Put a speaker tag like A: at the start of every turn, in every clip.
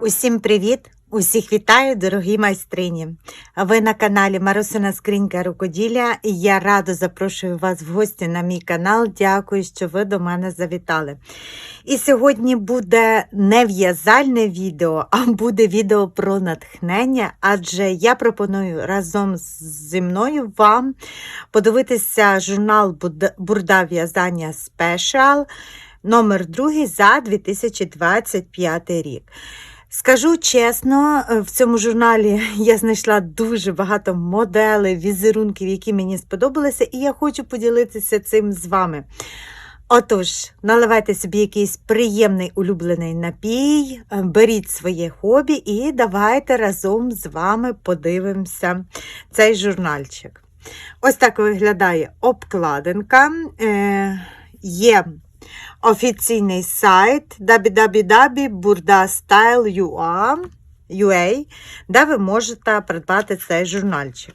A: Усім привіт! Усіх вітаю, дорогі майстрині! Ви на каналі Марусина Скринька Рукоділля і я радо запрошую вас в гості на мій канал. Дякую, що ви до мене завітали. І сьогодні буде не в'язальне відео, а буде відео про натхнення, адже я пропоную разом зі мною вам подивитися журнал Бурда в'язання Спешал номер 2 за 2025 рік. Скажу чесно, е, в цьому журналі я знайшла дуже багато моделей, візерунків, які мені сподобалися, і я хочу поділитися цим з вами. Отож, наливайте собі якийсь приємний улюблений напій, е, беріть своє хобі і давайте разом з вами подивимося цей журнальчик. Ось так виглядає обкладинка. Е, є офіційний сайт www.burdastyle.ua, де ви можете придбати цей журнальчик.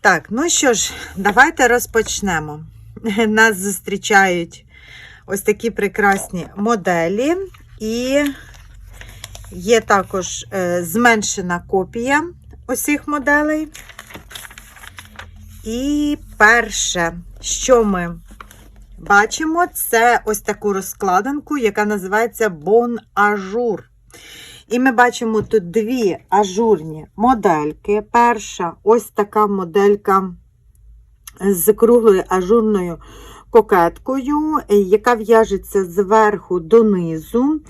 A: Так, ну що ж, давайте розпочнемо. Нас зустрічають ось такі прекрасні моделі, і є також е, зменшена копія усіх моделей. І перше, що ми бачимо, це ось таку розкладинку, яка називається Bon Ajour. І ми бачимо тут дві ажурні модельки. Перша ось така моделька з круглою ажурною кокеткою, яка в'яжеться зверху донизу,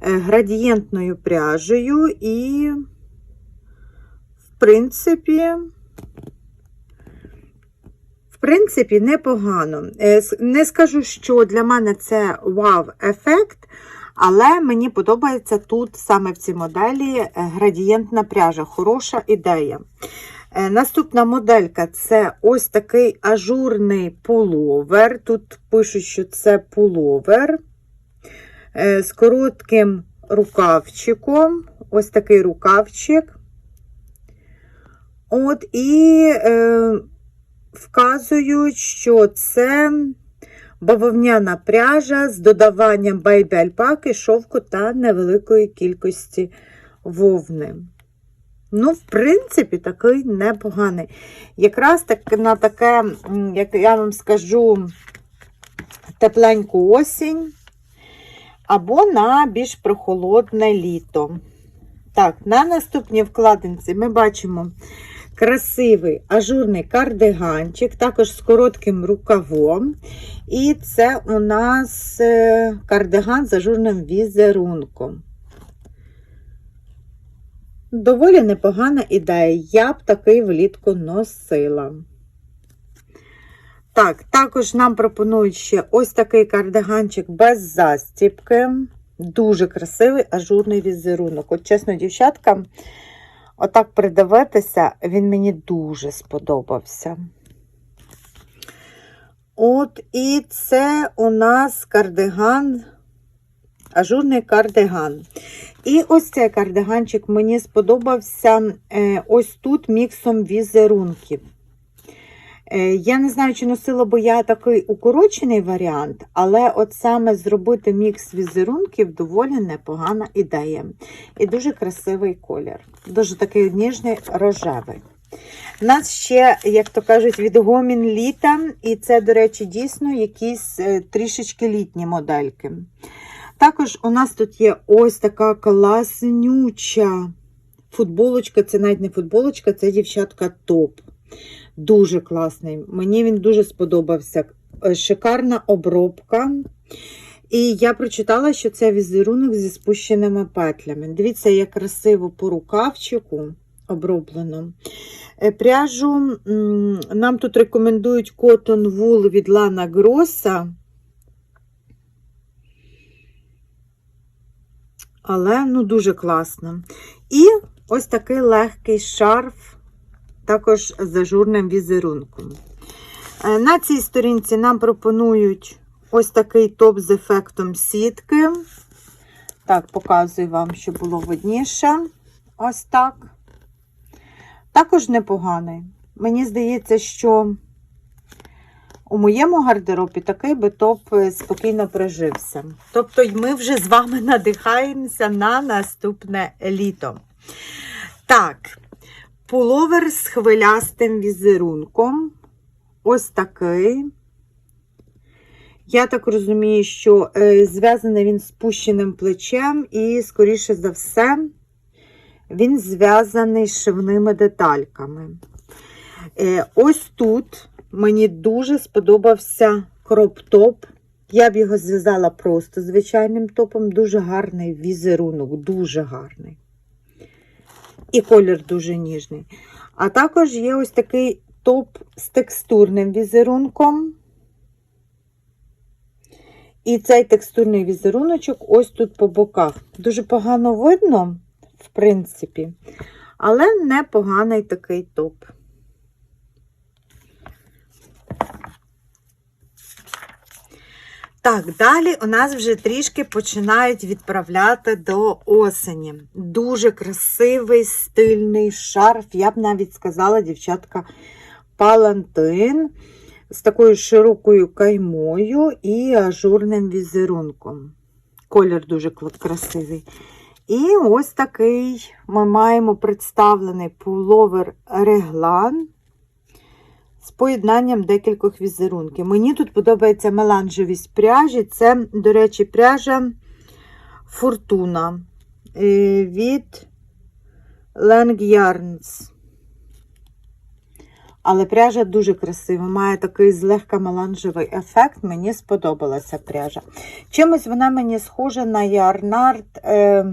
A: е, градієнтною пряжею, і, в принципі, принципі, непогано. Е, Не скажу, що для мене це вау-ефект, але мені подобається тут саме в цій моделі е, градієнтна пряжа. Хороша ідея. Е, Наступна моделька це ось такий ажурний пуловер. Тут пишуть, що це пуловер з коротким рукавчиком. Ось такий рукавчик. От, і е, вказують, що це бавовняна пряжа з додаванням бейбі-альпаки, шовку та невеликої кількості вовни. Ну, в принципі, такий непоганий. Якраз так на таке, як я вам скажу, тепленьку осінь або на більш прохолодне літо. Так, на наступній вкладинці ми бачимо красивий ажурний кардиганчик, також з коротким рукавом. І це у нас е, кардиган з ажурним візерунком. Доволі непогана ідея. Я б такий влітку носила. Так, також нам пропонують ще ось такий кардиганчик без застіпки. Дуже красивий ажурний візерунок. От, чесно, дівчатка, отак придивитися, він мені дуже сподобався. От, і це у нас кардиган, ажурний кардиган. І ось цей кардиганчик мені сподобався е, ось тут міксом візерунків. Е, Я не знаю, чи носила бо я такий укорочений варіант, але от саме зробити мікс візерунків доволі непогана ідея. І дуже красивий колір. Дуже такий ніжний рожевий. У нас ще, як то кажуть, відгомін літа, і це, до речі, дійсно якісь е, трішечки літні модельки. Також у нас тут є ось така класнюча футболочка. Це навіть не футболочка, це дівчатка топ. Дуже класний. Мені він дуже сподобався. Е, Шикарна обробка. І я прочитала, що це візерунок зі спущеними петлями. Дивіться, як красиво по рукавчику оброблено. Е, Пряжу нам тут рекомендують Cotton Wool від Lana Grossa. Але ну, дуже класно. І ось такий легкий шарф, також з ажурним візерунком. Е, На цій сторінці нам пропонують ось такий топ з ефектом сітки. Так, показую вам, щоб було видніше. Ось так. Також непоганий. Мені здається, що у моєму гардеробі такий би топ е, спокійно прижився. Тобто ми вже з вами надихаємося на наступне літо. Так, пуловер з хвилястим візерунком. Ось такий. Я так розумію, що е, зв'язаний він спущеним плечем, і, скоріше за все, він зв'язаний шивними детальками. Е, ось тут мені дуже сподобався кроп-топ. Я б його зв'язала просто звичайним топом. Дуже гарний візерунок, дуже гарний. І колір дуже ніжний. А також є ось такий топ з текстурним візерунком. І цей текстурний візеруночок ось тут по боках. Дуже погано видно, в принципі, але непоганий такий топ. Так, далі у нас вже трішки починають відправляти до осені. Дуже красивий стильний шарф. Я б навіть сказала, дівчатка, палантин з такою широкою каймою і ажурним візерунком. Колір дуже красивий. І ось такий ми маємо представлений пуловер реглан з поєднанням декількох візерунків. Мені тут подобається меланжевість пряжі. Це, до речі, пряжа Фортуна е, від Lang Yarns. Але пряжа дуже красива, має такий злегка меланжевий ефект. Мені сподобалася пряжа. Чимось вона мені схожа на Ярнард. Е...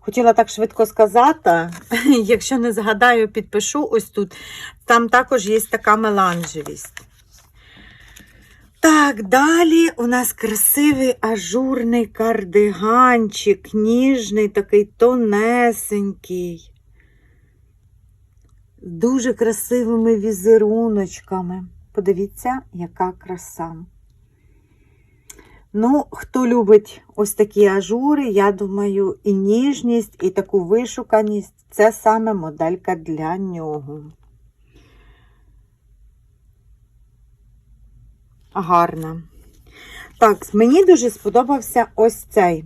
A: Хотіла так швидко сказати, якщо не згадаю, підпишу ось тут. Там також є така меланжевість. Так, далі у нас красивий ажурний кардиганчик, ніжний, такий тонесенький. З дуже красивими візеруночками. Подивіться, яка краса. Ну, хто любить ось такі ажури, я думаю, і ніжність, і таку вишуканість це саме моделька для нього. Гарна. Так, мені дуже сподобався ось цей.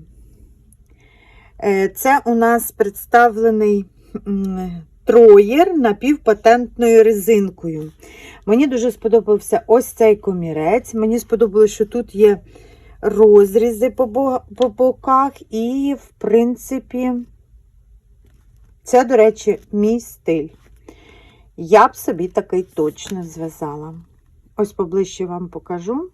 A: Е, Це у нас представлений троєр напівпатентною резинкою. Мені дуже сподобався ось цей комірець. Мені сподобалося, що тут є розрізи по, бо- по боках, і, в принципі, це, до речі, мій стиль. Я б собі такий точно зв'язала. Ось поближче вам покажу.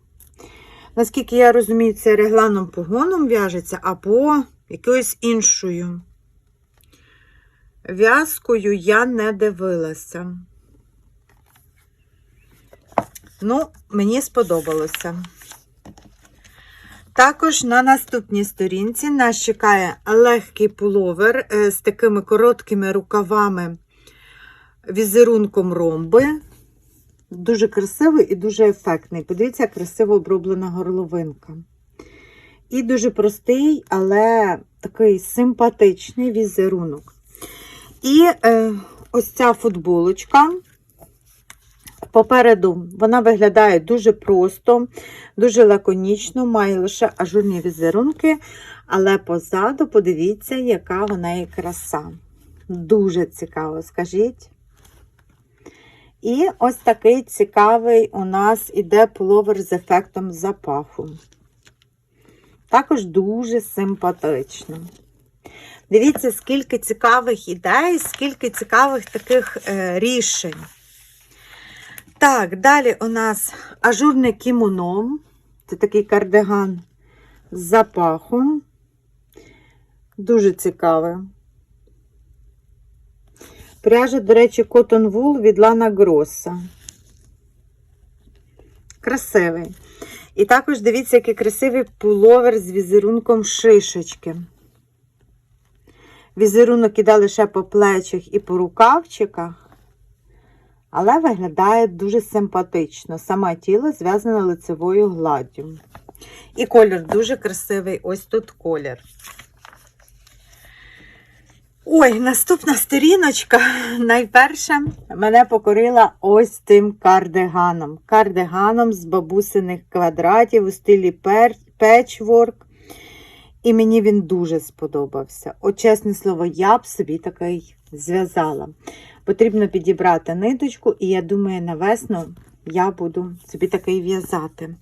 A: Наскільки я розумію, це регланом погоном в'яжеться, або якоюсь іншою в'язкою я не дивилася. Ну, мені сподобалося. Також на наступній сторінці нас чекає легкий пуловер е, з такими короткими рукавами, візерунком ромби. Дуже красивий і дуже ефектний. Подивіться, красиво оброблена горловинка. І дуже простий, але такий симпатичний візерунок. І е, ось ця футболочка. Попереду вона виглядає дуже просто, дуже лаконічно, має лише ажурні візерунки, але позаду, подивіться, яка вона і краса. Дуже цікаво, скажіть. І ось такий цікавий у нас іде пуловер з ефектом запаху. Також дуже симпатично. Дивіться, скільки цікавих ідей, скільки цікавих таких е, рішень. Так, далі у нас ажурне кімоно. Це такий кардиган з запахом. Дуже цікавий. Пряжа, до речі, Cotton Wool від Lana Grossa. Красивий. І також дивіться, який красивий пуловер з візерунком шишечки. Візерунок іде лише по плечах і по рукавчиках, але виглядає дуже симпатично. Саме тіло зв'язане лицевою гладдю. І колір дуже красивий. Ось тут колір. Ой, наступна сторіночка. Найперше мене покорила ось цим кардиганом. Кардиганом з бабусиних квадратів у стилі пер... печворк. І мені він дуже сподобався. От, чесне слово, я б собі такий зв'язала. Потрібно підібрати ниточку, і я думаю, на весну я буду собі такий в'язати.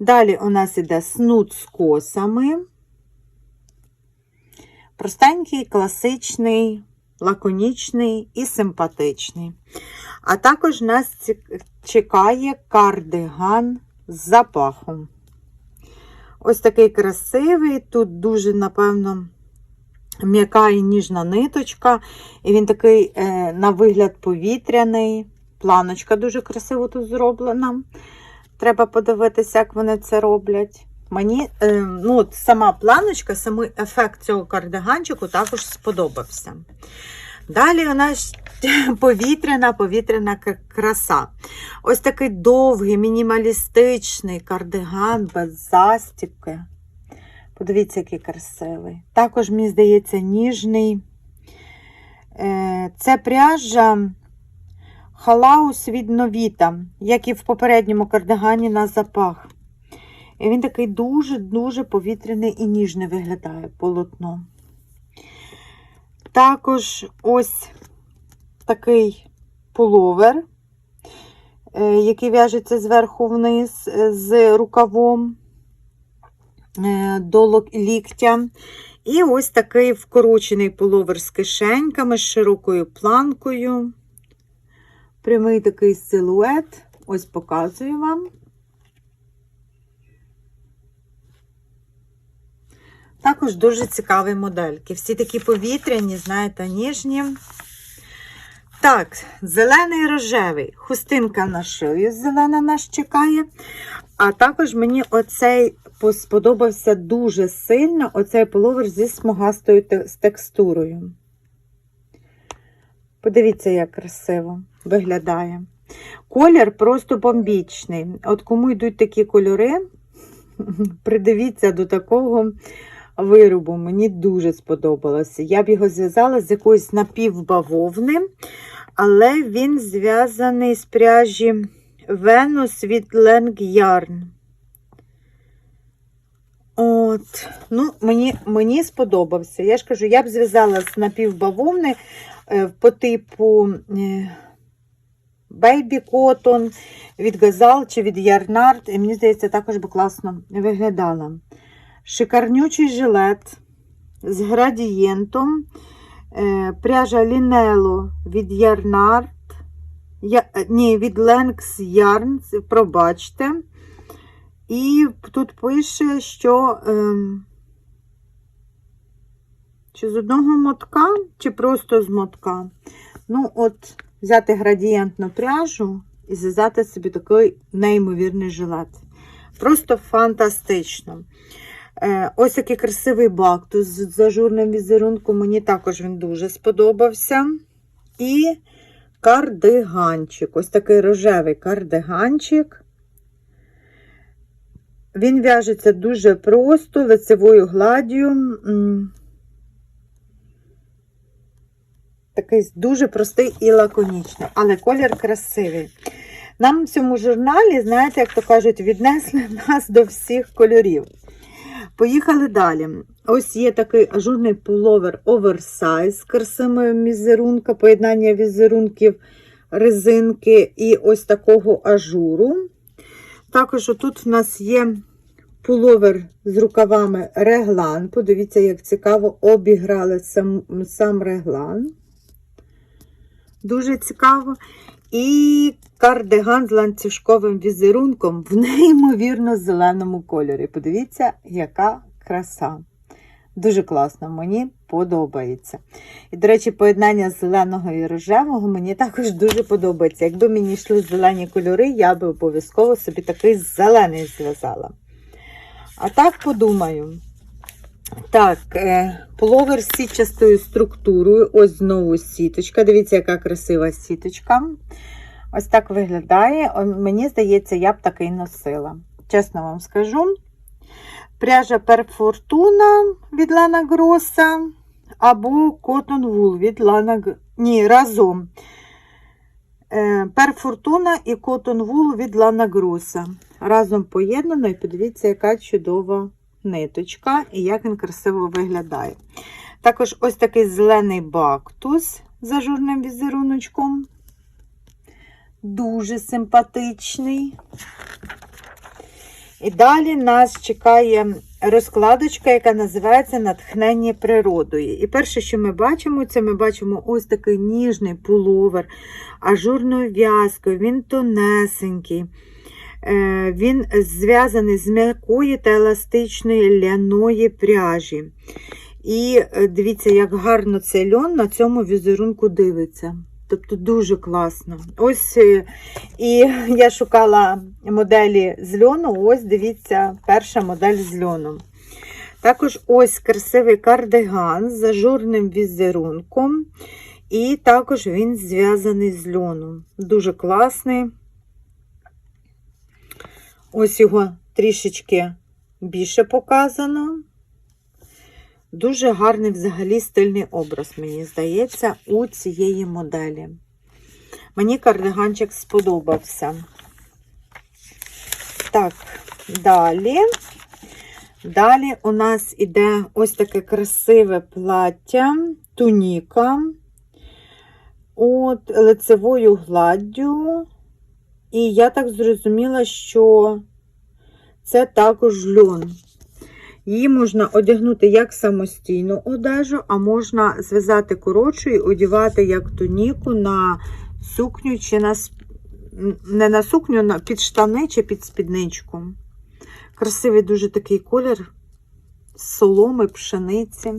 A: Далі у нас іде снуд з косами. Простенький, класичний, лаконічний і симпатичний. А також нас чекає кардиган з запахом. Ось такий красивий. Тут дуже, напевно, м'яка і ніжна ниточка. І він такий, е, на вигляд, повітряний. Планочка дуже красиво тут зроблена. Треба подивитися, як вони це роблять. Мені е, ну, сама планочка, самий ефект цього кардиганчику також сподобався. Далі у нас повітряна повітряна краса. Ось такий довгий, мінімалістичний кардиган без застібки. Подивіться, який красивий. Також, мені здається, ніжний. Е, Це пряжа халаус від новіта, як і в попередньому кардигані на запах. І він такий дуже-дуже повітряний і ніжний виглядає полотно. Також ось такий пуловер, е, який в'яжеться зверху вниз е, з рукавом до ліктя. І ось такий вкорочений пуловер з кишеньками, з широкою планкою. Прямий такий силует. Ось показую вам. Також дуже цікаві модельки. Всі такі повітряні, знаєте, ніжні. Так, зелений рожевий. Хустинка на шию зелена нас чекає. А також мені оцей сподобався дуже сильно оцей половер зі смугастою з текстурою. Подивіться, як красиво виглядає. Колір просто бомбічний. От кому йдуть такі кольори, придивіться до такого виробу. Мені дуже сподобалося. Я б його зв'язала з якоїсь напівбавовни, але він зв'язаний з пряжі Venus від Lang Yarn. От, ну, мені, мені сподобався. Я ж кажу, я б зв'язала з напівбавовни е, по типу е, Baby Cotton від Gazal чи від Yarnard. І мені здається, також би класно виглядала. Шикарнючий жилет з градієнтом. Е, пряжа Лінело від Yarnard. Я, ні, від Lenx Yarns, пробачте. І тут пише, що ем, чи з одного мотка, чи просто з мотка. Ну, от, взяти градієнтну пряжу і зв'язати собі такий неймовірний жилет. Просто фантастично. Е, ось такий красивий бактус з ажурним візерунком. Мені також він дуже сподобався. І кардиганчик. Ось такий рожевий кардиганчик. Він в'яжеться дуже просто, лицевою гладдю. Такий дуже простий і лаконічний, але колір красивий. Нам в цьому журналі, знаєте, як то кажуть, віднесли нас до всіх кольорів. Поїхали далі. Ось є такий ажурний пуловер оверсайз з красивим візерунка, поєднання візерунків резинки і ось такого ажуру. Також тут в нас є пуловер з рукавами реглан. Подивіться, як цікаво обіграли сам, сам реглан. Дуже цікаво. І кардиган з ланцюжковим візерунком в неймовірно зеленому кольорі. Подивіться, яка краса. Дуже класно, мені подобається. І, до речі, поєднання зеленого і рожевого мені також дуже подобається. Якби мені йшли зелені кольори, я би обов'язково собі такий зелений зв'язала. А так подумаю. Так, е, пловер з сітчастою структурою. Ось знову сіточка. Дивіться, яка красива сіточка. Ось так виглядає. Мені здається, я б такий носила. Чесно вам скажу. Пряжа Перфортуна від Лана Гроса. або Cotton Wool від. Г- Ні, разом. Е, Перфортуна і Cotton Wool від Lana Grossa. Разом поєднано, і подивіться, яка чудова ниточка і як він красиво виглядає. Також ось такий зелений бактус з ажурним візеруночком. Дуже симпатичний. І далі нас чекає розкладочка, яка називається Натхнення природою. І перше, що ми бачимо, це ми бачимо ось такий ніжний пуловер, ажурною в'язкою, він тонесенький. Е, Він зв'язаний з м'якої та еластичної ляної пряжі. І е, дивіться, як гарно цей льон на цьому візерунку дивиться. Тобто дуже класно. Ось е, і я шукала моделі з льону. Ось дивіться, перша модель з льоном. Також ось красивий кардиган з ажурним візерунком. І також він зв'язаний з льоном. Дуже класний. Ось його трішечки більше показано. Дуже гарний взагалі стильний образ, мені здається, у цієї моделі. Мені кардиганчик сподобався. Так, далі. Далі у нас іде ось таке красиве плаття, туніка. От лицевою гладдю. І я так зрозуміла, що це також льон. Її можна одягнути як самостійну одежу, а можна зв'язати коротшу і одягати як туніку на сукню чи на не на сукню, на під штани чи під спідничку. Красивий дуже такий колір соломи, пшениці.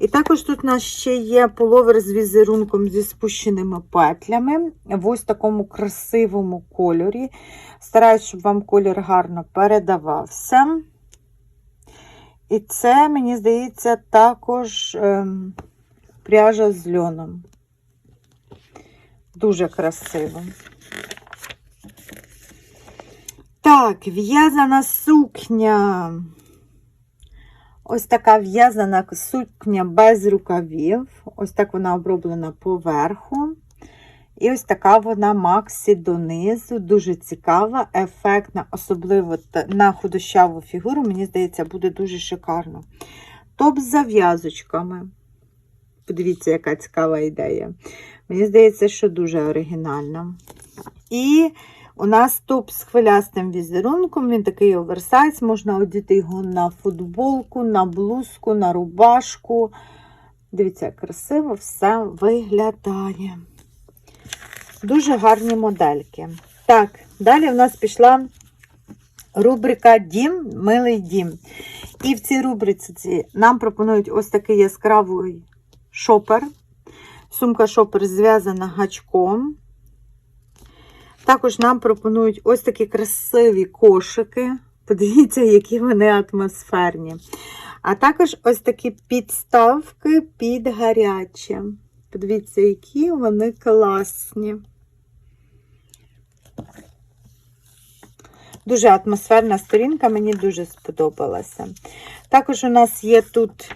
A: І також тут у нас ще є половер з візерунком зі спущеними петлями в ось такому красивому кольорі. Стараюсь, щоб вам колір гарно передавався. І це, мені здається, також ем, пряжа з льоном. Дуже красиво. Так, в'язана сукня. Ось така в'язана сукня без рукавів. Ось так вона оброблена поверху. І ось така вона максі донизу. Дуже цікава, ефектна, особливо на худощаву фігуру, мені здається, буде дуже шикарно. Топ з зав'язочками. Подивіться, яка цікава ідея. Мені здається, що дуже оригінально. І у нас топ з хвилястим візерунком. Він такий оверсайз. Можна одіти його на футболку, на блузку, на рубашку. Дивіться, як красиво все виглядає. Дуже гарні модельки. Так, далі в нас пішла рубрика Дім, милий дім. І в цій рубриці нам пропонують ось такий яскравий шопер. Сумка шопер зв'язана гачком. Також нам пропонують ось такі красиві кошики. Подивіться, які вони атмосферні. А також ось такі підставки під гаряче. Подивіться, які вони класні. Дуже атмосферна сторінка, мені дуже сподобалася. Також у нас є тут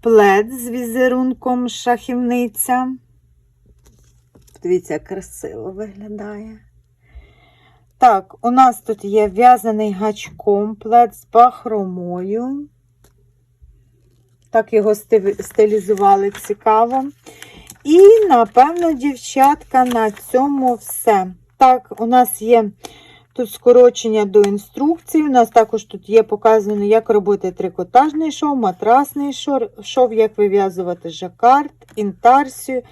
A: плед з візерунком шахівниця. Дивіться, красиво виглядає. Так, у нас тут є в'язаний гачком плед з бахромою. Так його стилізували цікаво. І, напевно, дівчатка, на цьому все. Так, у нас є тут скорочення до інструкцій. У нас також тут є показано, як робити трикотажний шов, матрасний шов як вив'язувати жакард, інтарсію,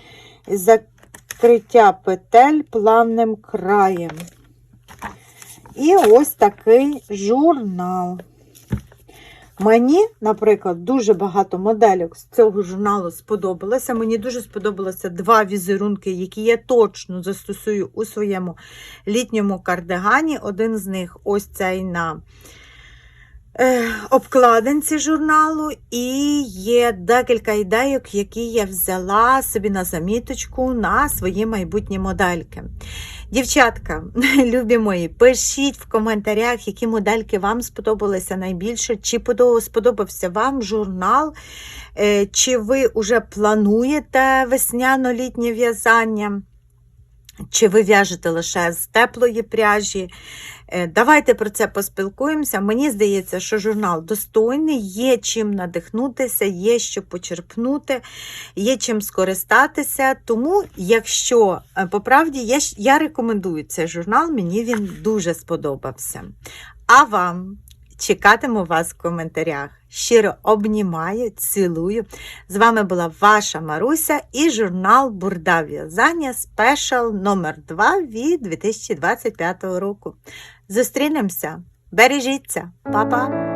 A: закриття петель плавним краєм. І ось такий журнал. Мені, наприклад, дуже багато модельок з цього журналу сподобалося. Мені дуже сподобалося два візерунки, які я точно застосую у своєму літньому кардигані. Один з них ось цей на обкладинці журналу, і є декілька ідейок, які я взяла собі на заміточку на свої майбутні модельки. Дівчатка, любі мої, пишіть в коментарях, які модельки вам сподобалися найбільше, чи сподобався вам журнал, е, чи ви вже плануєте весняно-літнє в'язання. Чи ви в'яжете лише з теплої пряжі? Е, Давайте про це поспілкуємося. Мені здається, що журнал достойний, є чим надихнутися, є що почерпнути, є чим скористатися. Тому, якщо е, по правді, я, я рекомендую цей журнал, мені він дуже сподобався. А вам чекатиму вас в коментарях. Щиро обнімаю, цілую. З вами була ваша Маруся і журнал Бурда в'язання спешал номер 2 від 2025 року. Зустрінемося! Бережіться! Па-па!